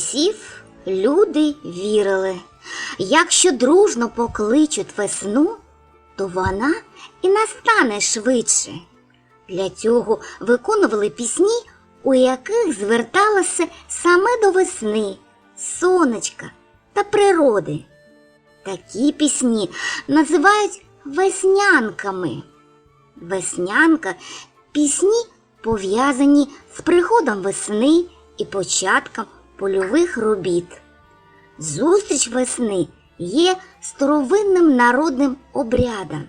часів люди вірили, якщо дружно покличуть весну, то вона і настане швидше. Для цього виконували пісні, у яких зверталося саме до весни, сонечка та природи. Такі пісні називають веснянками. Веснянка пісні пов'язані з приходом весни і початком польових робіт. Зустріч весни є старовинним народним обрядом.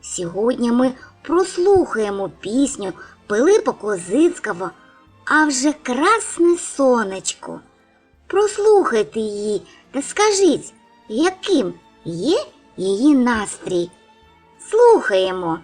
Сьогодні ми прослухаємо пісню Пилипа Козицького, а вже красне сонечко. Прослухайте її та скажіть, яким є її настрій. Слухаємо.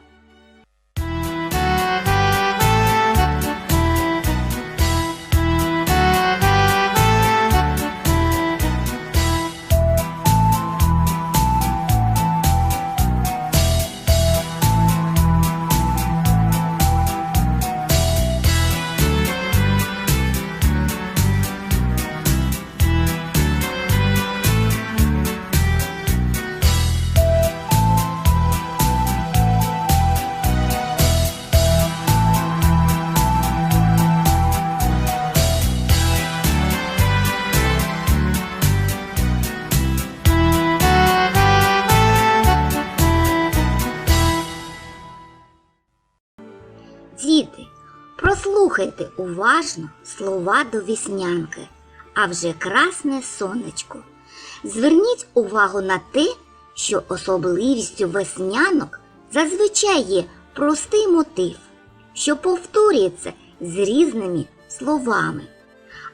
Прослухайте уважно слова до віснянки, а вже красне сонечко. Зверніть увагу на те, що особливістю веснянок зазвичай є простий мотив, що повторюється з різними словами.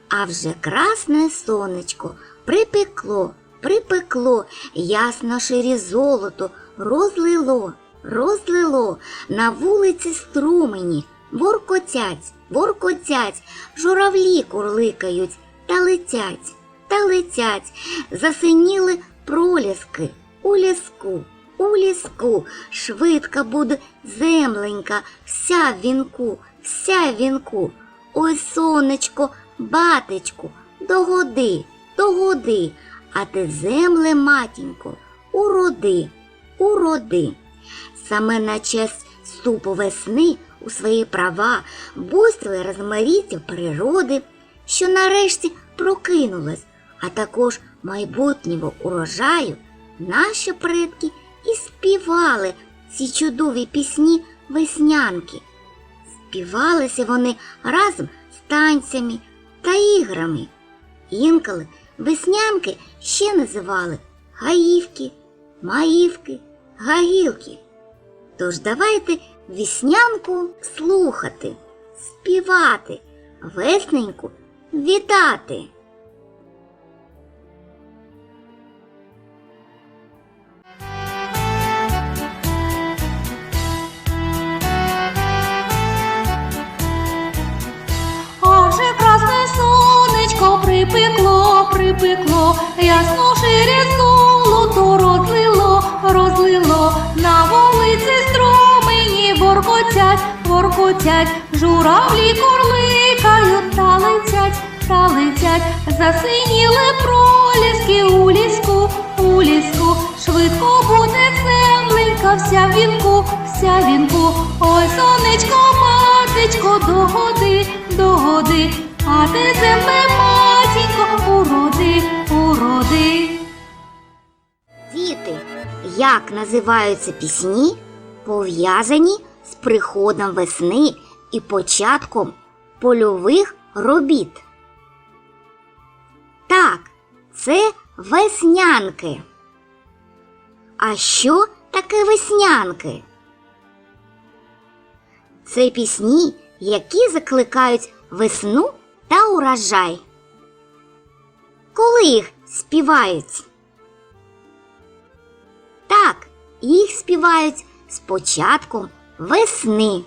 А вже красне сонечко припекло, припекло, ясно ширі золото, розлило, розлило, на вулиці струмені, воркотять, воркотять, журавлі курликають та летять, та летять, засиніли проліски у ліску, у ліску, швидка буде земленька, вся в вінку, вся в вінку. Ой, сонечко, батечку, догоди, догоди, а ти земле, матінко, уроди, уроди. Саме на честь ступу весни у свої права буйствує розмаїття природи, що нарешті прокинулась, а також майбутнього урожаю, наші предки і співали ці чудові пісні веснянки. Співалися вони разом з танцями та іграми. Інколи веснянки ще називали гаївки, маївки, гаїлки. Тож давайте віснянку слухати, співати, весненьку вітати. А вже красне сонечко припекло, припекло, ясно шире золото розлило, розлило, на вулиці струмені воркотять, воркотять, журавлі курликають та летять, та летять, засиніли проліски у ліску, у ліску, швидко буде земленька, вся вінку, вся вінку, ой, сонечко, матечко, догоди, догоди, а ти земле, матінко, уроди, уроди. Діти, як називаються пісні, пов'язані з приходом весни і початком польових робіт? Так, це веснянки. А що таке веснянки? Це пісні, які закликають весну та урожай. Коли їх співають? Так, їх співають з початком весни.